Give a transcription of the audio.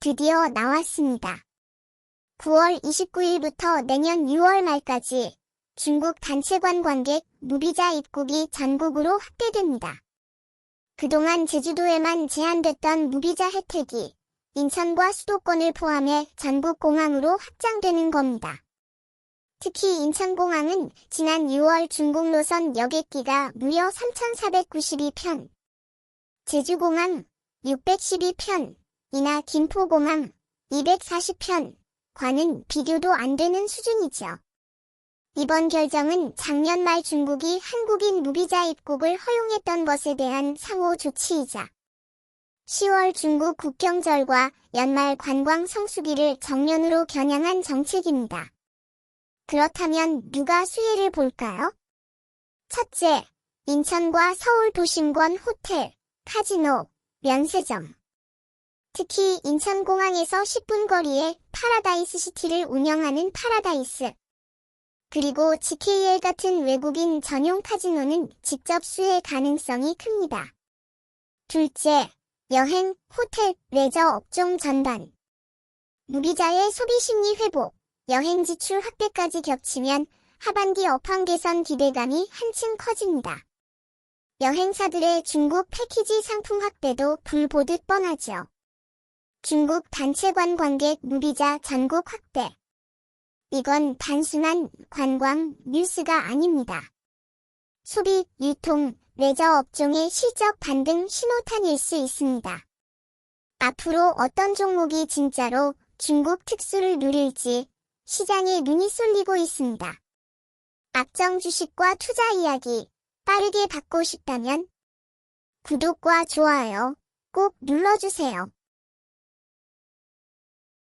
드디어 나왔습니다. 9월 29일부터 내년 6월 말까지 중국 단체 관광객 무비자 입국이 전국으로 확대됩니다. 그동안 제주도에만 제한됐던 무비자 혜택이 인천과 수도권을 포함해 전국 공항으로 확장되는 겁니다. 특히 인천공항은 지난 6월 중국 노선 여객기가 무려 3,492편, 제주공항 612편, 이나 김포공항 240편, 과는 비교도 안 되는 수준이죠. 이번 결정은 작년 말 중국이 한국인 무비자 입국을 허용했던 것에 대한 상호 조치이자 10월 중국 국경절과 연말 관광 성수기를 정면으로 겨냥한 정책입니다. 그렇다면 누가 수혜를 볼까요? 첫째, 인천과 서울 도심권 호텔, 카지노, 면세점. 특히 인천공항에서 10분 거리에 파라다이스 시티를 운영하는 파라다이스. 그리고 GKL 같은 외국인 전용 카지노는 직접 수혜 가능성이 큽니다. 둘째, 여행, 호텔, 레저 업종 전반. 무비자의 소비 심리 회복, 여행 지출 확대까지 겹치면 하반기 업황 개선 기대감이 한층 커집니다. 여행사들의 중국 패키지 상품 확대도 불보듯 뻔하죠. 중국 단체 관광객 무비자 전국 확대. 이건 단순한 관광 뉴스가 아닙니다. 소비, 유통, 레저 업종의 실적 반등 신호탄일 수 있습니다. 앞으로 어떤 종목이 진짜로 중국 특수를 누릴지 시장에 눈이 쏠리고 있습니다. 악정 주식과 투자 이야기 빠르게 받고 싶다면 구독과 좋아요 꼭 눌러주세요.